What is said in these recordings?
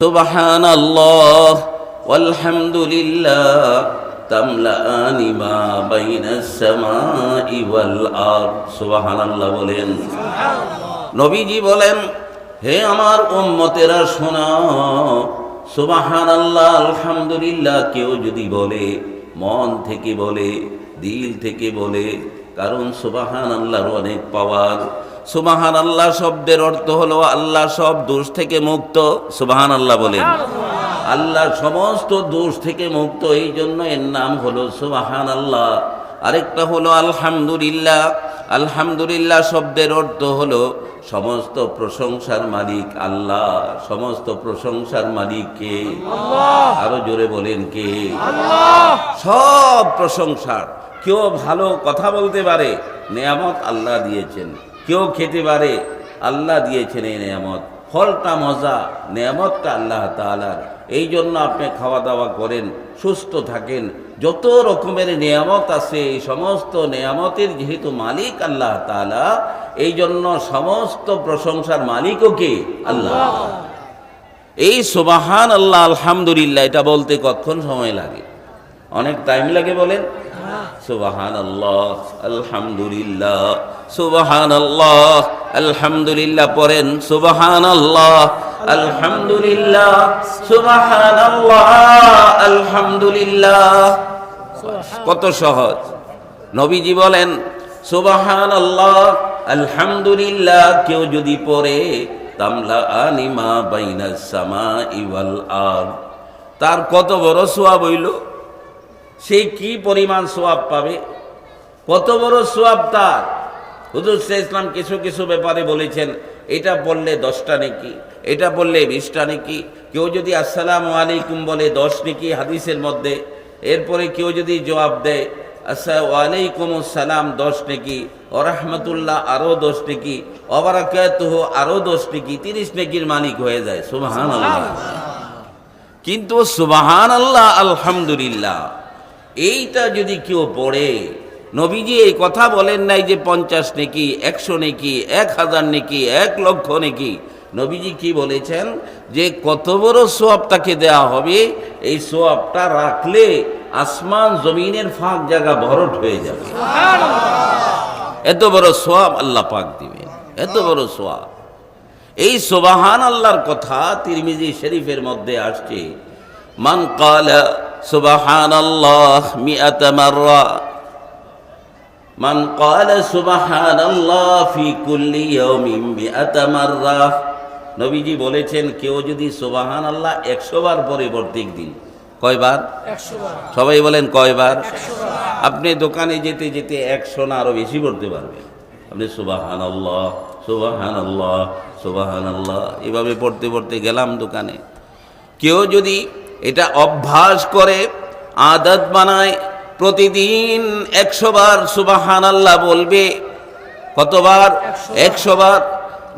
سبحان الله والحمد لله تملأان ما بين السماء والأرض سبحان الله বলেন নবীজি বলেন হে আমার উম্মতেরা শোনাও সুবাহান আল্লাহ আলহামদুলিল্লাহ কেউ যদি বলে মন থেকে বলে দিল থেকে বলে কারণ সুবাহান আল্লাহর অনেক পাওয়ার সুবাহান আল্লাহ শব্দের অর্থ হলো আল্লাহ সব দোষ থেকে মুক্ত। সুবাহান আল্লাহ বলেন। আল্লাহ সমস্ত দোষ থেকে মুক্ত এই জন্য এর নাম হলো সুবাহান আল্লাহ আরেকটা হলো আলহামদুলিল্লাহ। আলহামদুলিল্লাহ শব্দের অর্থ হলো সমস্ত প্রশংসার মালিক আল্লাহ। সমস্ত প্রশংসার মালিক কে? আরও জোরে বলেন কে? সব প্রশংসার। কেউ ভালো কথা বলতে পারে নেয়ামত আল্লাহ দিয়েছেন। কেউ খেতে পারে আল্লাহ দিয়েছেন এই নিয়ামত। ফলটা মজা নেয়ামতটা আল্লাহ তালার এই জন্য আপনি খাওয়া দাওয়া করেন সুস্থ থাকেন। যত রকমের নেয়ামত আছে এই সমস্ত নেয়ামতের যেহেতু মালিক আল্লাহ তালা এই জন্য সমস্ত প্রশংসার মালিকও কে? আল্লাহ। এই সুবাহান আল্লাহ আলহামদুলিল্লাহ এটা বলতে কতক্ষণ সময় লাগে? অনেক টাইম লাগে বলেন? সুবাহান আল্লাহ আলহামদুলিল্লাহ। সুবাহান আল্লাহ আলহামদুলিল্লাহ পড়েন সুবাহান আল্লাহ আলহামদুলিল্লাহ সুবাহান আল্লাহ আলহামদুলিল্লাহ। কত সহজ। নবীজি বলেন সুবাহান আল্লাহ আলহামদুলিল্লাহ, কেউ যদি পড়ে, তামলা আনিমা বাইনা সামা ইওয়াল আর তার কত বড় সোয়াব হইল? সে কি পরিমাণ সোয়াব পাবে? কত বড় সোয়াব তার? হুজুর সে ইসলাম কিছু কিছু ব্যাপারে বলেছেন এটা বললে দশটা নাকি এটা বললে বিশটা নাকি কেউ যদি আসসালামু আলাইকুম বলে দশ নাকি হাদিসের মধ্যে এরপরে কেউ যদি জবাব দেয় আচ্ছা ওয়ালাইকুম সালাম দশ নাকি ও রহমতুল্লাহ আরও দশ নেকি অবরাকাতুহ আরও দশ নেকি তিরিশ নেকির মালিক হয়ে যায় সুবাহান আল্লাহ কিন্তু সুবাহান আল্লাহ আলহামদুলিল্লাহ এইটা যদি কেউ পড়ে নবীজি এই কথা বলেন নাই যে পঞ্চাশ নেকি, একশো নেকি, এক হাজার নেকি, এক লক্ষ নেকি। নবীজি কি বলেছেন? যে কত বড় সোয়াব তাকে দেওয়া হবে, এই সোয়াবটা রাখলে আসমান জমিনের ফাঁক জায়গা ভরট হয়ে যাবে। এত বড় সোয়াব আল্লাহ পাক দিবে এত বড় সোয়াব। এই সোবাহান আল্লাহর কথা তিরমিজি শরীফের মধ্যে আসছে, মান কালা সুবাহান আল্লাহ মিআত মাররা মান কালা সুবাহান আল্লাহ ফি কুল্লি ইয়াউমিন মিআত মাররা। নবীজি বলেছেন কেউ যদি সুবাহান আল্লাহ একশো বার পরে প্রত্যেক দিন কয়বার? সবাই বলেন কয়বার? আপনি দোকানে যেতে যেতে একশো না আরও বেশি পড়তে পারবেন। আপনি সুবাহান আল্লাহ সুবাহান আল্লাহ সুবাহান আল্লাহ এভাবে পড়তে পড়তে গেলাম দোকানে। কেউ যদি এটা অভ্যাস করে আদত বানায় প্রতিদিন একশো বার সুবাহান আল্লাহ বলবে। কতবার? একশো বার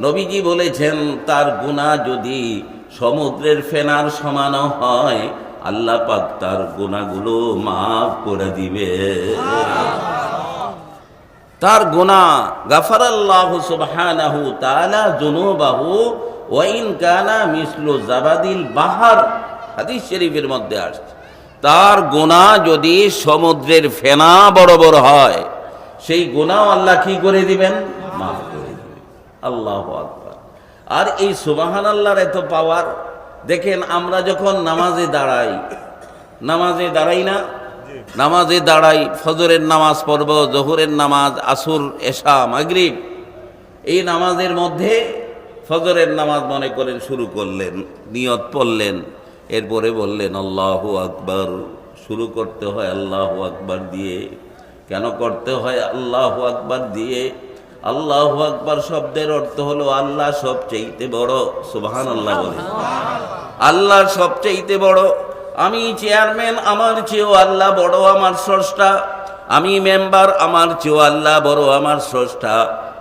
নবীজি বলেছেন, তার গুণা যদি সমুদ্রের ফেনার সমানও হয়, আল্লাহ পাক তার গুণাগুলো মাফ করে দিবে। তার গুণা গাফার আল্লাহ সুবহানাহু তাআলা যুনুবাহু ওয়াইন কানা মিসলু জাবাদিল বাহার। হাদিস শরীফের মধ্যে আসছে। তার গোনা যদি সমুদ্রের ফেনা বড় বড় হয় সেই গুণাও আল্লাহ কি করে দিবেন? মাফ করে দিবেন। আল্লাহ আকবার। আর এই সুবাহান আল্লাহর এত পাওয়ার দেখেন আমরা যখন নামাজে দাঁড়াই নামাজে দাঁড়াই না? নামাজে দাঁড়াই ফজরের নামাজ পড়ব জহুরের নামাজ আসুর এশা মাগরিব এই নামাজের মধ্যে ফজরের নামাজ মনে করেন শুরু করলেন নিয়ত পড়লেন। এরপরে বললেন আল্লাহ আকবর। শুরু করতে হয় আল্লাহ আকবর দিয়ে। কেন করতে হয় আল্লাহ আকবর দিয়ে? আল্লাহ আকবর শব্দের অর্থ হলো আল্লাহ সবচেয়েতে বড় সুবহান আল্লাহ বলে আল্লাহ সবচেয়েতে বড়। আমি চেয়ারম্যান আমার চেয়েও আল্লাহ বড় আমার স্রষ্টা। আমি মেম্বার আমার চেয়েও আল্লাহ বড় আমার স্রষ্টা।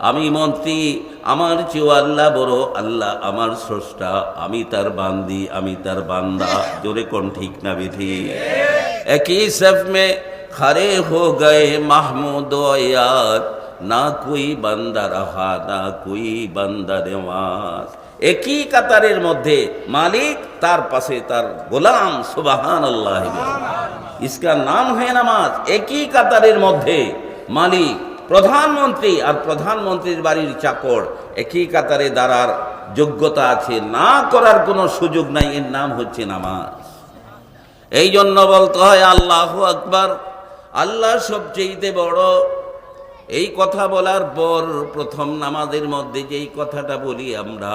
আমি মন্ত্রী আমার চেয়েও আল্লাহ বড় আল্লাহ আমার স্রষ্টা আমি তার বান্দি আমি তার বান্দা। জোরে কোন ঠিক না বিধি? একই সফ মে খারে হো গে মাহমুদ না কুই বান্দা রাহা না কুই বান্দা দেওয়াস একই কাতারের মধ্যে মালিক তার পাশে তার গোলাম সুবাহান আল্লাহ ইসকার নাম হয় নামাজ। একই কাতারের মধ্যে মালিক প্রধানমন্ত্রী আর প্রধানমন্ত্রীর বাড়ির চাকর একই কাতারে দাঁড়ার যোগ্যতা আছে। না করার কোনো সুযোগ নাই, এর নাম হচ্ছে নামাজ। এই জন্য বলতে হয়, আল্লাহ আকবার, আল্লাহ সবচেয়ে বড়। এই কথা বলার পর প্রথম নামাজের মধ্যে যেই কথাটা বলি আমরা,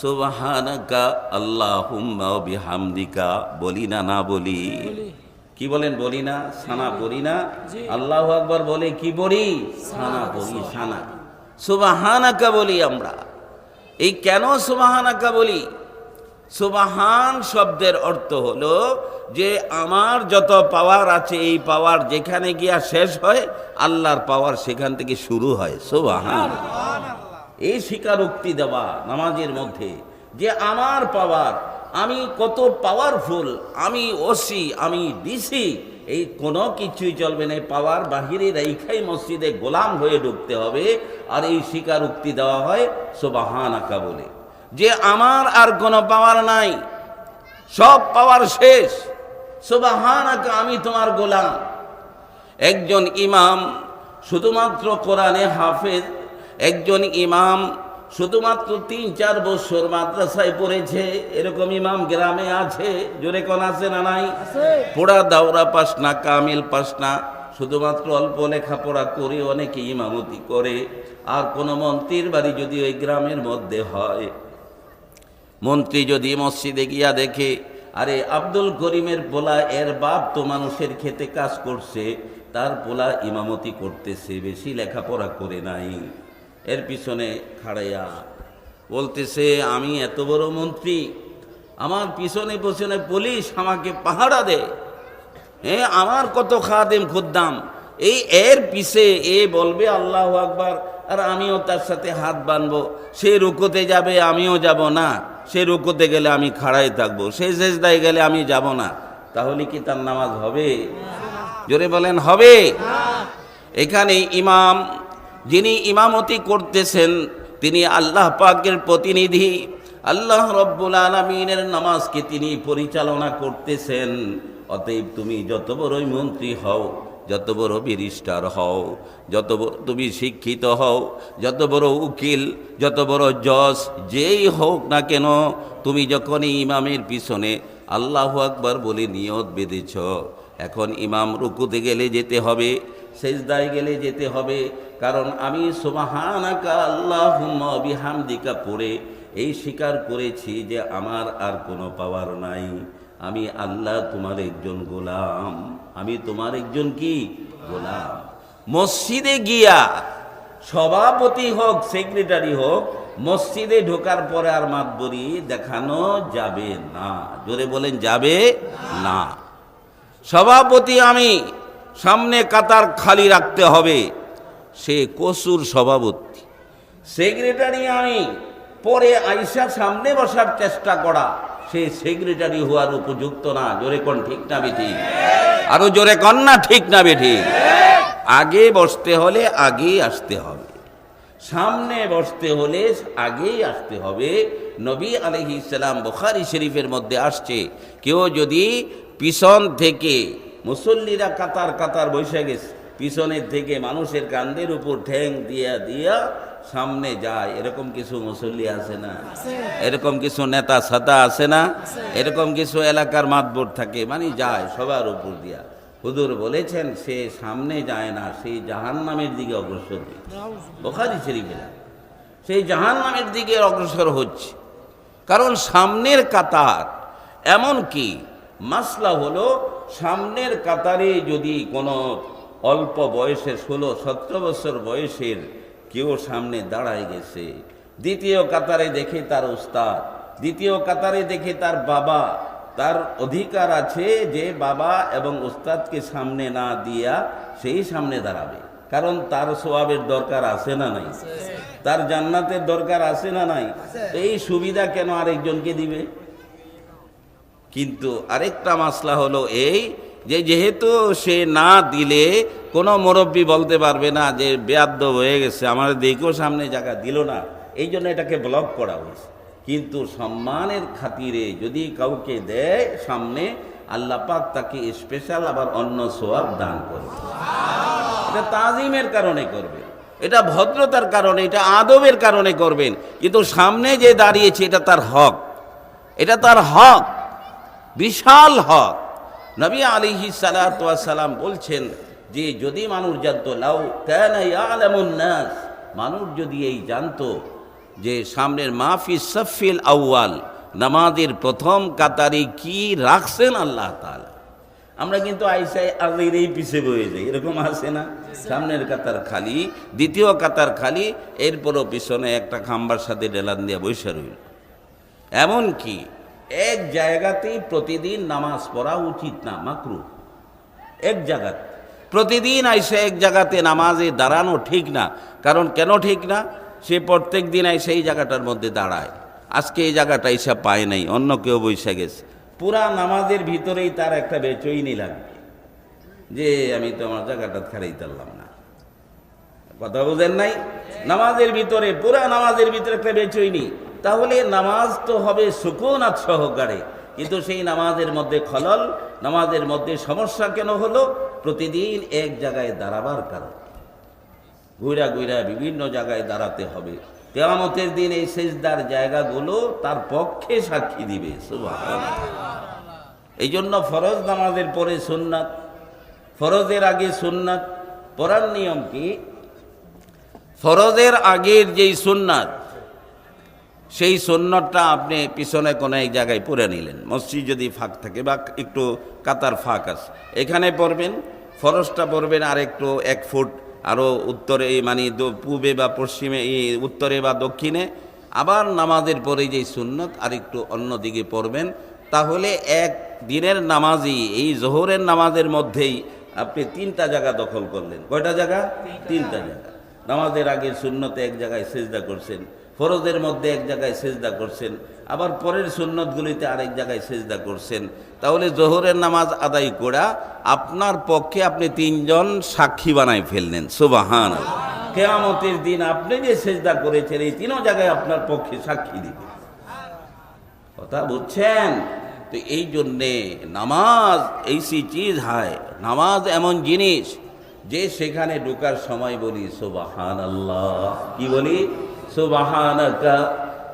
সুবহানাকা আল্লাহুম্মা বিহামদিকা, বলি না না বলি। কি বলেন বলি না সানা বলি না? আল্লাহ আকবার বলে কি বলি? সানা বলি সানা। সুবহানাকা বলি আমরা। এই কেন সুবহানাকা বলি? সুবাহান শব্দের অর্থ হলো যে আমার যত পাওয়ার আছে এই পাওয়ার যেখানে গিয়া শেষ হয় আল্লাহর পাওয়ার সেখান থেকে শুরু হয়। সুবাহান। এই স্বীকারোক্তি দেওয়া নামাজের মধ্যে যে আমার পাওয়ার আমি কত পাওয়ারফুল আমি ওসি আমি ডিসি এই কোনো কিছুই চলবে না। পাওয়ার বাহিরে রেখাই মসজিদে গোলাম হয়ে ঢুকতে হবে, আর এই স্বীকারোক্তি দেওয়া হয় সোবাহান আঁকা বলে। যে আমার আর কোনো পাওয়ার নাই, সব পাওয়ার শেষ। সোবাহান আঁকা আমি তোমার গোলাম। একজন ইমাম, শুধুমাত্র কোরআনে হাফেজ, একজন ইমাম শুধুমাত্র তিন চার বছর মাদ্রাসায় পড়েছে। এরকম ইমাম গ্রামে আছে। জোরে কোন আছে না নাই? পোড়া দাওরা পাস না কামিল পাস না। শুধুমাত্র অল্প লেখাপড়া করে অনেকে ইমামতি করে। আর কোনো মন্ত্রীর বাড়ি যদি ওই গ্রামের মধ্যে হয় মন্ত্রী যদি মসজিদে গিয়া দেখে আরে আব্দুল করিমের পোলা এর বাপ তো মানুষের খেতে কাজ করছে তার পোলা ইমামতি করতেছে বেশি লেখাপড়া করে নাই। এর পিছনে খাড়াইয়া বলতেছে আমি এত বড় মন্ত্রী আমার পিছনে পিছনে পুলিশ আমাকে পাহারা দেয় হ্যাঁ আমার কত খাদেম খুদ্দাম এই এর পিছে এ বলবে আল্লাহ আকবার আর আমিও তার সাথে হাত বানবো। সে রুকোতে যাবে আমিও যাব না। সে রুকোতে গেলে আমি খাড়াই থাকব। সে শেষদায় গেলে আমি যাব না। তাহলে কি তার নামাজ হবে? জোরে বলেন হবে। এখানে ইমাম যিনি ইমামতি করতেছেন, তিনি আল্লাহ পাকের প্রতিনিধি। আল্লাহ রব্বুল আলমিনের নামাজকে তিনি পরিচালনা করতেছেন। অতএব তুমি যত বড়ই মন্ত্রী হও, যত বড় ব্যারিস্টার হও, যত বড় তুমি শিক্ষিত হও, যত বড় উকিল, যত বড় জজ, যেই হোক না কেন, তুমি যখন ইমামের পিছনে আল্লাহ আকবার বলে নিয়ত বেঁধেছ, এখন ইমাম রুকুতে গেলে যেতে হবে, সেজদায় গেলে যেতে হবে কারণ আমি সোমাহানাকা আল্লাহ বিহামদিকা পড়ে এই স্বীকার করেছি যে আমার আর কোনো পাওয়ার নাই। আমি আল্লাহ তোমার একজন গোলাম। আমি তোমার একজন কি? গোলাম। মসজিদে গিয়া সভাপতি হোক, সেক্রেটারি হোক, মসজিদে ঢোকার পরে আর মাতবরি দেখানো যাবে না। জোরে বলেন, যাবে না। সভাপতি আমি সামনে কাতার খালি রাখতে হবে। সে কসুর সভাপতি। সেক্রেটারি আমি পরে আইসা সামনে বসার চেষ্টা করা, সে সেক্রেটারি হওয়ার উপযুক্ত না। জোরে কোন ঠিক না বেঠি? আরও জোরে কন না ঠিক না বেঠি? আগে বসতে হলে আগেই আসতে হবে। সামনে বসতে হলে আগেই আসতে হবে। নবী আলহি ইসলাম বখারি শরীফের মধ্যে আসছে, কেউ যদি পিছন থেকে মুসল্লিরা কাতার কাতার বসে গেছে পিছনের থেকে মানুষের কান্দের উপর ঠ্যাং দিয়া দিয়া সামনে যায়। এরকম কিছু মুসল্লি আছে না? এরকম কিছু নেতা সাদা আছে না? এরকম কিছু এলাকার মাতবর থাকে মানে যায় সবার উপর দিয়া। হুজুর বলেছেন সে সামনে যায় না সেই জাহান নামের দিকে অগ্রসর হচ্ছে বোখারি শরীফে সেই জাহান নামের দিকে অগ্রসর হচ্ছে। কারণ সামনের কাতার এমন কি মাসলা হলো সামনের কাতারে যদি কোনো অল্প বয়সে ষোলো, সতেরো বছর বয়সের কেউ সামনে দাঁড়ায় গেছে। দ্বিতীয় কাতারে দেখে তার উস্তাদ, দ্বিতীয় কাতারে দেখে তার বাবা। তার অধিকার আছে যে বাবা এবং উস্তাদকে সামনে না দিয়া সেই সামনে দাঁড়াবে। কারণ তার সোয়াবের দরকার আছে না নাই? তার জান্নাতের দরকার আছে না নাই? এই সুবিধা কেন আরেকজনকে দিবে? কিন্তু আরেকটা মাসলা হলো এই যে যেহেতু সে না দিলে কোনো মুরব্বী বলতে পারবে না যে বেয়াদ্দ হয়ে গেছে, আমার দেখেও সামনে জায়গা দিল না। এই জন্য এটাকে ব্লক করা হয়েছে। কিন্তু সম্মানের খাতিরে যদি কাউকে দেয় সামনে, আল্লাহ পাক তাকে স্পেশাল আবার অন্য সোয়াব দান করবে। এটা তাজিমের কারণে করবে, এটা ভদ্রতার কারণে, এটা আদবের কারণে করবেন। কিন্তু সামনে যে দাঁড়িয়েছে, এটা তার হক। এটা তার হক, বিশাল হক। নবী আলিহি সালাম বলছেন যে যদি মানুষ জানতো, লাউ নাস, মানুষ যদি এই জানতো যে সামনের মাহফি সফিল আউয়াল, নামাজের প্রথম কাতারে কি রাখছেন আল্লাহ তাআলা? আমরা কিন্তু আইসাই আগের এই পিছে বয়ে যাই, এরকম আছে না? সামনের কাতার খালি, দ্বিতীয় কাতার খালি, এরপরও পিছনে একটা খাম্বার সাথে ডেলান দিয়ে বসে রইল। এমন কি এক জায়গাতেই প্রতিদিন নামাজ পড়া উচিত না মাকরু এক জায়গাতে। প্রতিদিন আইসে এক জায়গাতে নামাজে দাঁড়ানো ঠিক না। কারণ কেন ঠিক না? সে প্রত্যেক দিন আইসে এই জায়গাটার মধ্যে দাঁড়ায়। আজকে এই জায়গাটা এসে পায় নাই, অন্য কেউ বসে গেছে। পুরা নামাজের ভিতরেই তার একটা বেচইনি লাগবে। যে আমি তো আমার জায়গাটা ছাড়াই পারলাম না। কথা বুঝেন নাই? নামাজের ভিতরে, পুরা নামাজের ভিতরে একটা বেচইনি তাহলে নামাজ তো হবে সুকুনাত সহকারে। কিন্তু সেই নামাজের মধ্যে খলল, নামাজের মধ্যে সমস্যা কেন হলো? প্রতিদিন এক জায়গায় দাঁড়াবার কারণ। ঘুরা ঘুরা বিভিন্ন জায়গায় দাঁড়াতে হবে। কেয়ামতের দিন এই সেজদার জায়গাগুলো তার পক্ষে সাক্ষী দিবে। এই জন্য ফরজ নামাজের পরে সুন্নাত, ফরজের আগে সুন্নাত, পড়ার নিয়ম কি? ফরজের আগের যেই সুন্নাত সেই সুন্নতটা আপনি পিছনে কোনো এক জায়গায় পরে নিলেন। মসজিদ যদি ফাঁক থাকে বা একটু কাতার ফাঁক আছে এখানে পড়বেন ফরজটা পড়বেন আর একটু এক ফুট আরও উত্তরে মানে পূবে বা পশ্চিমে এই উত্তরে বা দক্ষিণে। আবার নামাজের পরে যেই সুন্নত আর একটু অন্য দিকে পড়বেন তাহলে এক দিনের নামাজই এই জোহরের নামাজের মধ্যেই আপনি তিনটা জায়গা দখল করলেন। কয়টা জায়গা? তিনটা জায়গা। নামাজের আগে শূন্যতে এক জায়গায় সেজদা করছেন। ফরজের মধ্যে এক জায়গায় সেজদা করছেন, আবার পরের সুন্নতগুলিতে আরেক জায়গায় সেজদা করছেন। তাহলে জোহরের নামাজ আদায় করা, আপনার পক্ষে আপনি তিনজন সাক্ষী বানাই ফেললেন সুবাহান কেয়ামতের দিন আপনি যে সেজদা করেছেন, এই তিনও জায়গায় আপনার পক্ষে সাক্ষী দিবে। কথা বুঝছেন? তো এই জন্যে নামাজ, এই সি চিজ হয়, নামাজ এমন জিনিস যে সেখানে ঢোকার সময় বলি সুবাহান আল্লাহ কি বলি? সুবাহানাকা,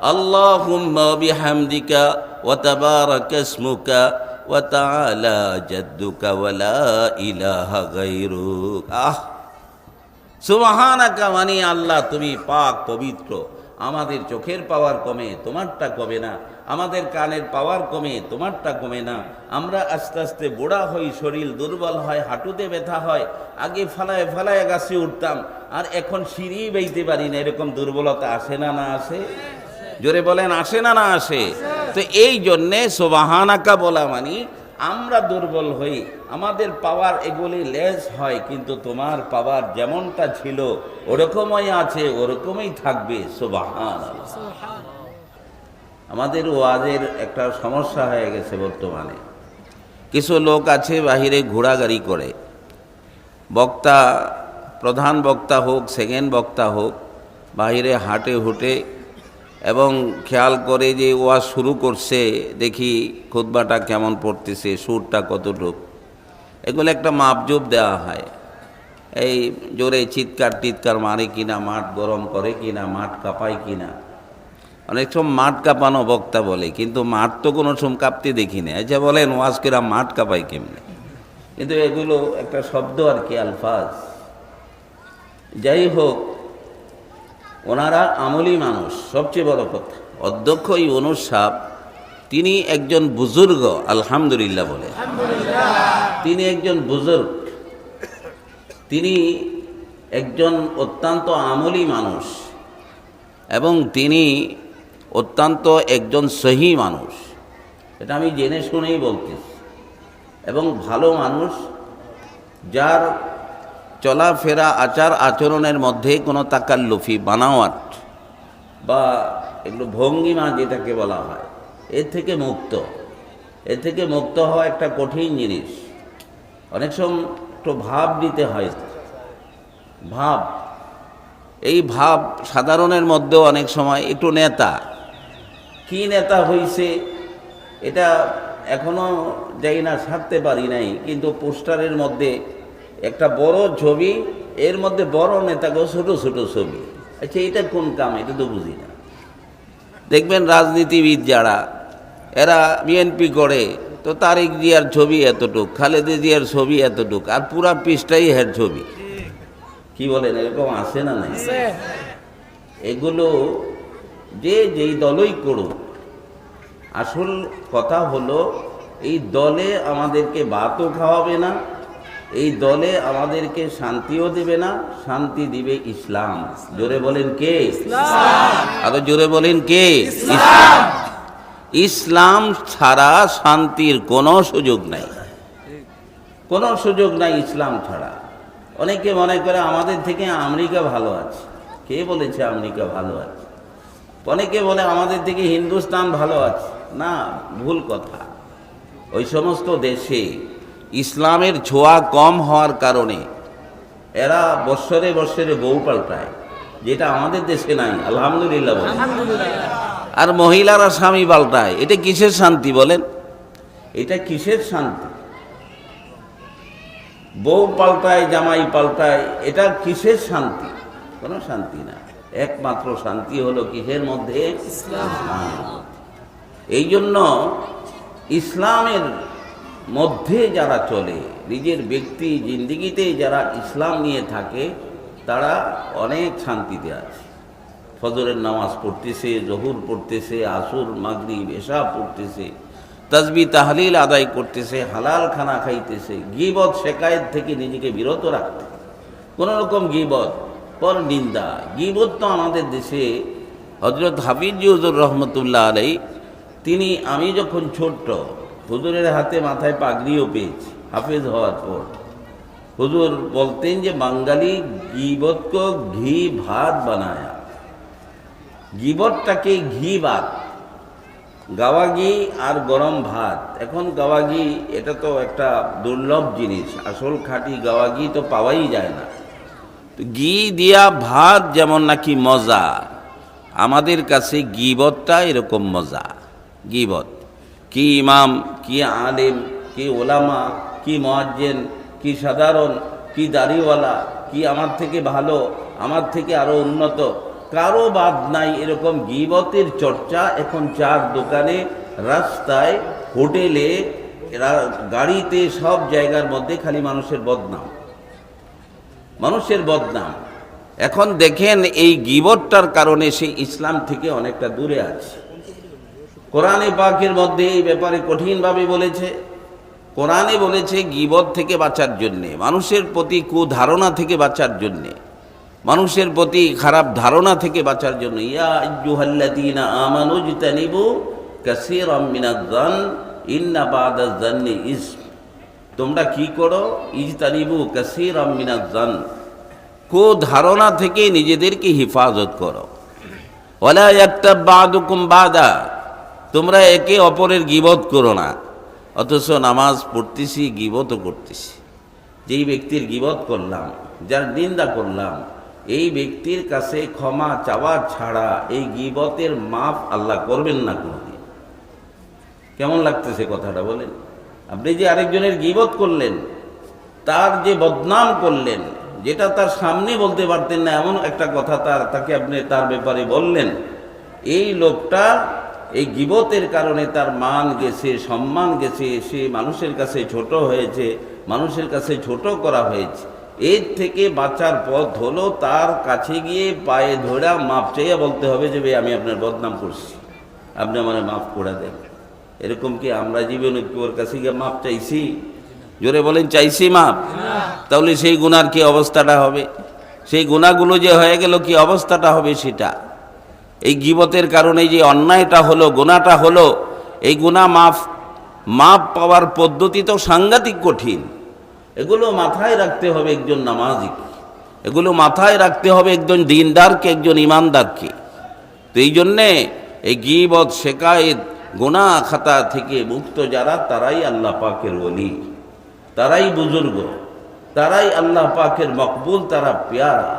আল্লাহুম্মা বিহামদিকা ওয়া তাবারাকা ইসমুকা ওয়া তাআলা জাদ্দুকা ওয়া লা ইলাহা গায়রুক। আহ! আল্লাহ, তুমি পাক, পবিত্র। আমাদের চোখের পাওয়ার কমে, তোমারটা কবে না। আমাদের কানের পাওয়ার কমে, তোমারটা কমে না। আমরা আস্তে আস্তে বোড়া হই, শরীর দুর্বল হয়, হাঁটুতে ব্যথা হয়, আগে ফালায় ফালায় গাছে উঠতাম, আর এখন সিঁড়ি বেইতে পারি না, এরকম দুর্বলতা আসে না না আসে? জোরে বলেন, আসে না না আসে? তো এই জন্যে সোবাহানাকা বলা মানি, আমরা দুর্বল হই, আমাদের পাওয়ার এগুলি লেস হয়, কিন্তু তোমার পাওয়ার যেমনটা ছিল, ওরকমই আছে, ওরকমই থাকবে সোবাহান আমাদের ওয়াজের একটা সমস্যা হয়ে গেছে বর্তমানে। কিছু লোক আছে বাহিরে ঘোড়াগাড়ি করে। বক্তা, প্রধান বক্তা হোক সেকেন্ড বক্তা হোক, বাহিরে হাঁটে হুটে এবং খেয়াল করে যে ওয়াজ শুরু করছে, দেখি খুতবাটা কেমন পড়তেছে, সুরটা কতটুক। এগুলো একটা মাপজোপ দেওয়া হয়। এই জোরে চিৎকার টিৎকার মারে কিনা, মাঠ গরম করে কিনা, মাঠ কাঁপায় কিনা। অনেক সময় মাঠ কাঁপানো বক্তা বলে, কিন্তু মাঠ তো কোনো সময় কাঁপতে দেখি না। আচ্ছা বলেন ওয়াজকেরা মাঠ কাঁপায় কেমনে? কিন্তু এগুলো একটা শব্দ আর কি, আলফাজ। যাই হোক, ওনারা আমলি মানুষ, সবচেয়ে বড় কথা। অধ্যক্ষ ইউনুস সাহ তিনি একজন বুজুর্গ, আলহামদুলিল্লাহ বলে। তিনি একজন বুজুর্গ। তিনি একজন অত্যন্ত আমলি মানুষ। এবং তিনি অত্যন্ত একজন সহি মানুষ। এটা আমি জেনে শুনেই বলতেছি। এবং ভালো মানুষ, যার চলাফেরা, আচার আচরণের মধ্যে কোনো তাকাল্লুফি বানাওয়াট বা এগুলো ভঙ্গিমা যেটাকে বলা হয়, এর থেকে মুক্ত। এর থেকে মুক্ত হওয়া একটা কঠিন জিনিস। অনেক সময় একটু ভাব দিতে হয়। ভাব। এই ভাব সাধারণের মধ্যেও অনেক সময় একটু নেতা। কি নেতা হইছে এটা এখনও যাই না ছাড়তে পারি নাই কিন্তু পোস্টারের মধ্যে একটা বড় ছবি এর মধ্যে বড় নেতাকে ছোট ছোট ছবি। আচ্ছা এটা কোন কাম? এটা তো বুঝি না। দেখবেন রাজনীতিবিদ যারা এরা বিএনপি করে তো তারেক জিয়ার ছবি এতটুক খালেদা জিয়ার ছবি এতটুক আর পুরা পৃষ্ঠাই হের ছবি। কি বলেন এরকম আছে না নাই? এগুলো যে যেই দলই করুক আসল কথা হলো এই দলে আমাদেরকে ভাতও খাওয়াবে না এই দলে আমাদেরকে শান্তিও দেবে না শান্তি দিবে ইসলাম। জোরে বলেন কে? আরও জোরে বলেন কে? ইসলাম। ইসলাম ছাড়া শান্তির কোনো সুযোগ নাই। কোনো সুযোগ নাই ইসলাম ছাড়া। অনেকে মনে করে আমাদের থেকে আমেরিকা ভালো আছে। কে বলেছে আমেরিকা ভালো আছে? অনেকে বলে আমাদের থেকে হিন্দুস্তান ভালো আছে। না ভুল কথা। ওই সমস্ত দেশে ইসলামের ছোঁয়া কম হওয়ার কারণে এরা বৎসরে বৎসরে বউ পাল্টায় যেটা আমাদের দেশে নাই আলহামদুলিল্লাহ আর মহিলারা স্বামী পাল্টায় এটা কিসের শান্তি বলেন? এটা কিসের শান্তি? বউ পাল্টায় জামাই পাল্টায় এটা কিসের শান্তি? কোনো শান্তি না। একমাত্র শান্তি হলো কিসের মধ্যে? ইসলাম। এই জন্য ইসলামের মধ্যে যারা চলে, নিজের ব্যক্তি জিন্দিগিতে যারা ইসলাম নিয়ে থাকে, তারা অনেক শান্তিতে আছে। ফজরের নামাজ পড়তেছে, জহুর পড়তেছে, আসুর, মাগরিব এসা পড়তেছে তসবি তাহলিল আদায় করতেছে, হালাল খানা খাইতেছে, গিবত শেকায়েত থেকে নিজেকে বিরত রাখতে। কোনো রকম গিবত পর নিন্দা। গিবত তো আমাদের দেশে হজরত হাফিজ হুজুর রহমতুল্লাহ আলাই তিনি, আমি যখন ছোট্ট, হুজুরের হাতে মাথায় পাগড়িও পেয়েছি, হাফেজ হওয়ার পর। হুজুর বলতেন যে, বাঙালি গিবতক ঘি ভাত বানায়া। গিবতটাকে ঘি ভাত গাওয়া ঘি আর গরম ভাত। এখন গাওয়া ঘি এটা তো একটা দুর্লভ জিনিস। আসল খাঁটি গাওয়া ঘি তো পাওয়াই যায় না। তো ঘি দিয়া ভাত যেমন নাকি মজা, আমাদের কাছে গিবতটা এরকম মজা। গিবত। কি ইমাম, কি আলেম, কি ওলামা, কি মোয়াজ্জেন, কি সাধারণ, কি দাড়িওয়ালা, কি আমার থেকে ভালো, আমার থেকে আরও উন্নত। কারও বাদ নাই এরকম গিবতের চর্চা এখন চার দোকানে, রাস্তায়, হোটেলে গাড়িতে সব জায়গার মধ্যে খালি মানুষের বদনাম। মানুষের বদনাম। এখন দেখেন এই গিবটটার কারণে সে ইসলাম থেকে অনেকটা দূরে আছে। কোরআনে পাকের মধ্যে এই ব্যাপারে কঠিনভাবে বলেছে। কোরআনে বলেছে গিবত থেকে বাঁচার জন্যে, মানুষের প্রতি কুধারণা থেকে বাঁচার জন্যে, মানুষের প্রতি খারাপ ধারণা থেকে বাঁচার জন্য। ইয়া বাদাজ-জান্নি তোমরা কি করো? ইজতানিবু কাসীরাম মিনাজ-জান কো ধারণা থেকে নিজেদেরকে হেফাজত করো। ওয়ালা ইয়াক্তাব বাদুকুম বাদা। তোমরা একে অপরের গিবত করো না, অথচ নামাজ পড়তেছি, গিবতও করতেছি। যেই ব্যক্তির গিবত করলাম, যার নিন্দা করলাম, এই ব্যক্তির কাছে ক্ষমা চাওয়া ছাড়া এই গিবতের মাপ আল্লাহ করবেন না কোনোদিন। কেমন লাগতেছে কথাটা বলেন? আপনি যে আরেকজনের গিবত করলেন, তার যে বদনাম করলেন, যেটা তার সামনে বলতে পারতেন না, এমন একটা কথা তার, তাকে আপনি তার ব্যাপারে বললেন, এই লোকটা এই গিবতের কারণে তার মান গেছে, সম্মান গেছে, সে মানুষের কাছে ছোট হয়েছে, মানুষের কাছে ছোট করা হয়েছে। এর থেকে বাঁচার পথ হলো তার কাছে গিয়ে পায়ে ধরা মাপ চাইয়া বলতে হবে যে, ভাই, আমি আপনার বদনাম করছি। আপনি আমার মাফ করে দেন। এরকম কি আমরা জীবনে ওর কাছে গিয়ে মাপ চাইছি? জোরে বলেন, চাইছি মাপ? তাহলে সেই গুনার কি অবস্থাটা হবে? সেই গুণাগুলো যে হয়ে গেল, কি অবস্থাটা হবে সেটা? এই গিবতের কারণে যে অন্যায়টা হলো গোনাটা হলো, এই গুণা মাফ মাপ পাওয়ার পদ্ধতি তো সাংঘাতিক কঠিন। এগুলো মাথায় রাখতে হবে একজন নামাজিকে। এগুলো মাথায় রাখতে হবে একজন দিনদারকে, একজন ইমানদারকে। তো এই জন্যে এই গিবত, শেকায়েত গুণা খাতা থেকে মুক্ত যারা, তারাই আল্লাহ পাকের ওলি। তারাই বুজুর্গ। তারাই আল্লাহ পাকের মকবুল, তারা পেয়ারা।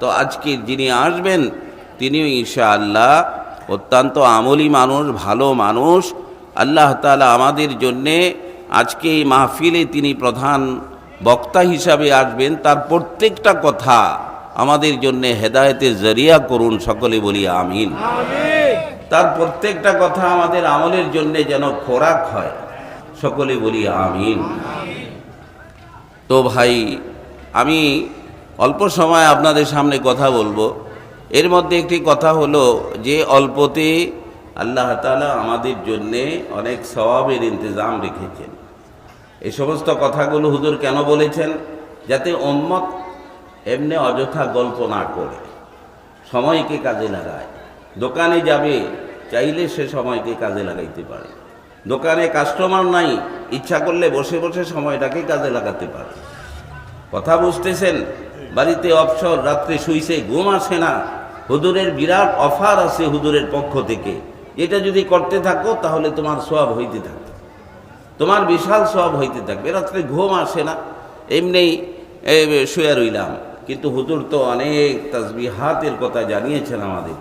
তো আজকে যিনি আসবেন তিনিও ঈশা আল্লাহ অত্যন্ত আমলি মানুষ ভালো মানুষ। আল্লাহ তালা আমাদের জন্যে আজকে এই মাহফিলে তিনি প্রধান বক্তা হিসাবে আসবেন। তার প্রত্যেকটা কথা আমাদের জন্যে হেদায়েতের জরিয়া করুন সকলে বলি আমিন। তার প্রত্যেকটা কথা আমাদের আমলের জন্যে যেন খোরাক হয় সকলে বলি আমিন। তো ভাই আমি অল্প সময় আপনাদের সামনে কথা বলব। এর মধ্যে একটি কথা হলো যে অল্পতে আল্লাহ তাআলা আমাদের জন্যে অনেক স্বভাবের ইন্তজাম রেখেছেন। এই সমস্ত কথাগুলো হুজুর কেন বলেছেন? যাতে উম্মত এমনি অযথা গল্প না করে। সময়কে কাজে লাগায়। দোকানে যাবে, চাইলে সে সময়কে কাজে লাগাইতে পারে। দোকানে কাস্টমার নাই, ইচ্ছা করলে বসে বসে সময়টাকে কাজে লাগাতে পারে। কথা বুঝতেছেন? বাড়িতে অবসর, রাত্রে শুইছে, ঘুম আসে না। হুদুরের বিরাট অফার আছে হুদুরের পক্ষ থেকে। এটা যদি করতে থাকো, তাহলে তোমার সব হইতে থাকবে। তোমার বিশাল সব হইতে থাকবে। রাত্রে ঘুম আসে না। এমনি শুয়ে রইলাম। কিন্তু হুজুর তো অনেক তাসবিহাতের কথা জানিয়েছেন আমাদের।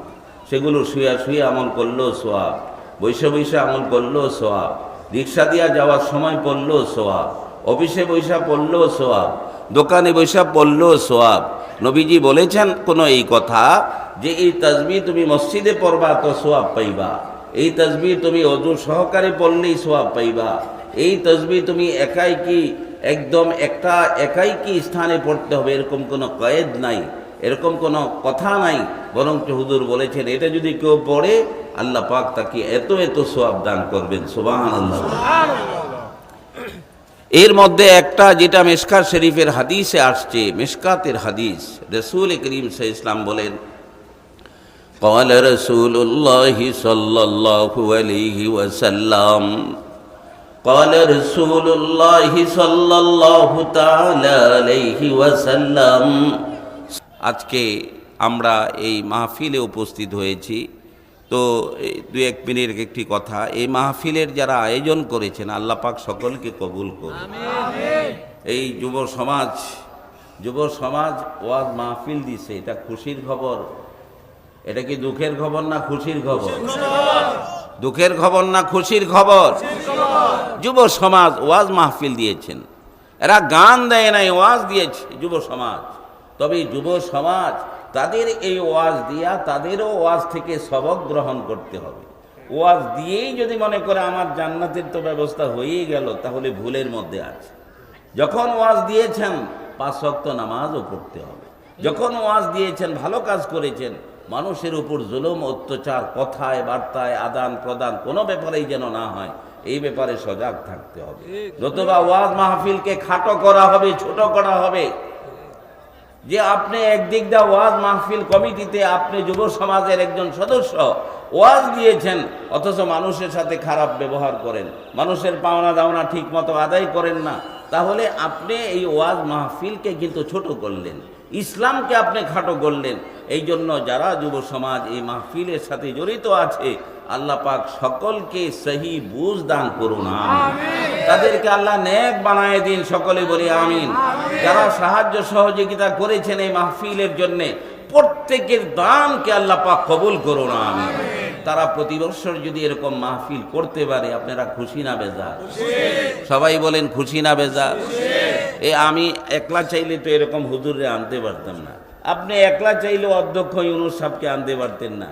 সেগুলো শুয়া শুয়ে আমল করলেও সোয়াব বৈশে বৈশে আমল করলেও সোয়াব রিক্সা দিয়া যাওয়ার সময় পড়লেও সোয়াব অফিসে বৈশা পড়লেও সোয়াব দোকানে বৈশা পড়লেও সোয়াব। নবীজি বলেছেন, কোনো এই কথা যে এই তাজবি তুমি মসজিদে পড়বা তো সোয়াব পাইবা। এই তসবি তুমি অজু সহকারে পড়লেই সোয়াব পাইবা। এই তসবি তুমি একাই কি, একদম একটা একাই কি স্থানে পড়তে হবে, এরকম কোনো কয়েদ নাই, এরকম কোনো কথা নাই। বরং হুজুর বলেছেন, এটা যদি কেউ পড়ে, আল্লাহ পাক তাকে এত এত সোয়াব দান করবেন। সোবাহান আল্লাহ এর মধ্যে একটা যেটা মেশকাত শরীফের হাদিসে আসছে মেশকাতের হাদিস রসুল করিম সাহ ইসলাম বলেন قال رسول الله صلى الله عليه وسلم قال رسول الله صلى الله تعالى عليه وسلم আজকে আমরা এই মাহফিলে উপস্থিত হয়েছি তো দু এক মিনিট একটি কথা এই মাহফিলের যারা আয়োজন করেছেন আল্লাহ পাক সকলকে কবুল করুন। এই যুব সমাজ যুব সমাজ ওয়াজ মাহফিল দিছে এটা খুশির খবর। এটা কি দুঃখের খবর না খুশির খবর? দুঃখের খবর না খুশির খবর? যুব সমাজ ওয়াজ মাহফিল দিয়েছেন। এরা গান দেয় নাই ওয়াজ দিয়েছে যুব সমাজ। তবে যুব সমাজ তাদের এই ওয়াজ দিয়া তাদেরও ওয়াজ থেকে সবক গ্রহণ করতে হবে। ওয়াজ দিয়েই যদি মনে করে আমার জান্নাতের তো ব্যবস্থা হয়েই গেল, তাহলে ভুলের মধ্যে আছে। যখন ওয়াজ দিয়েছেন, পাঁচ ওয়াক্ত নামাজও পড়তে হবে। যখন ওয়াজ দিয়েছেন, ভালো কাজ করেছেন, মানুষের উপর জুলুম, অত্যাচার, কথায়, বার্তায়, আদান প্রদান কোনো ব্যাপারেই যেন না হয়, এই ব্যাপারে সজাগ থাকতে হবে। নতুবা ওয়াজ মাহফিলকে খাটো করা হবে, ছোট করা হবে যে আপনি একদিক দা ওয়াজ মাহফিল কমিটিতে আপনি যুব সমাজের একজন সদস্য, ওয়াজ দিয়েছেন, অথচ মানুষের সাথে খারাপ ব্যবহার করেন। মানুষের পাওনা দাওনা ঠিক মতো আদায় করেন না। তাহলে আপনি এই ওয়াজ মাহফিলকে কিন্তু ছোট করলেন, ইসলামকে আপনি খাটো করলেন। এই জন্য যারা যুব সমাজ এই মাহফিলের সাথে জড়িত আছে আল্লাহ পাক সকলকে সহি বুঝ দান করুন। তাদেরকে আল্লাহ নেক বানায় দিন সকলে বলি আমিন। যারা সাহায্য সহযোগিতা করেছেন এই মাহফিলের জন্য প্রত্যেকের দানকে আল্লাহ পাক কবুল করুন আমিন। তারা প্রতি বছর যদি এরকম মাহফিল করতে পারে আপনারা খুশি না বেজা সবাই বলেন খুশি না বেজা এ আমি একলা চাইলে তো এরকম হুজুরে আনতে পারতাম না। আপনি একলা চাইলেও অধ্যক্ষ ইউনুস সাহেবকে আনতে পারতেন না।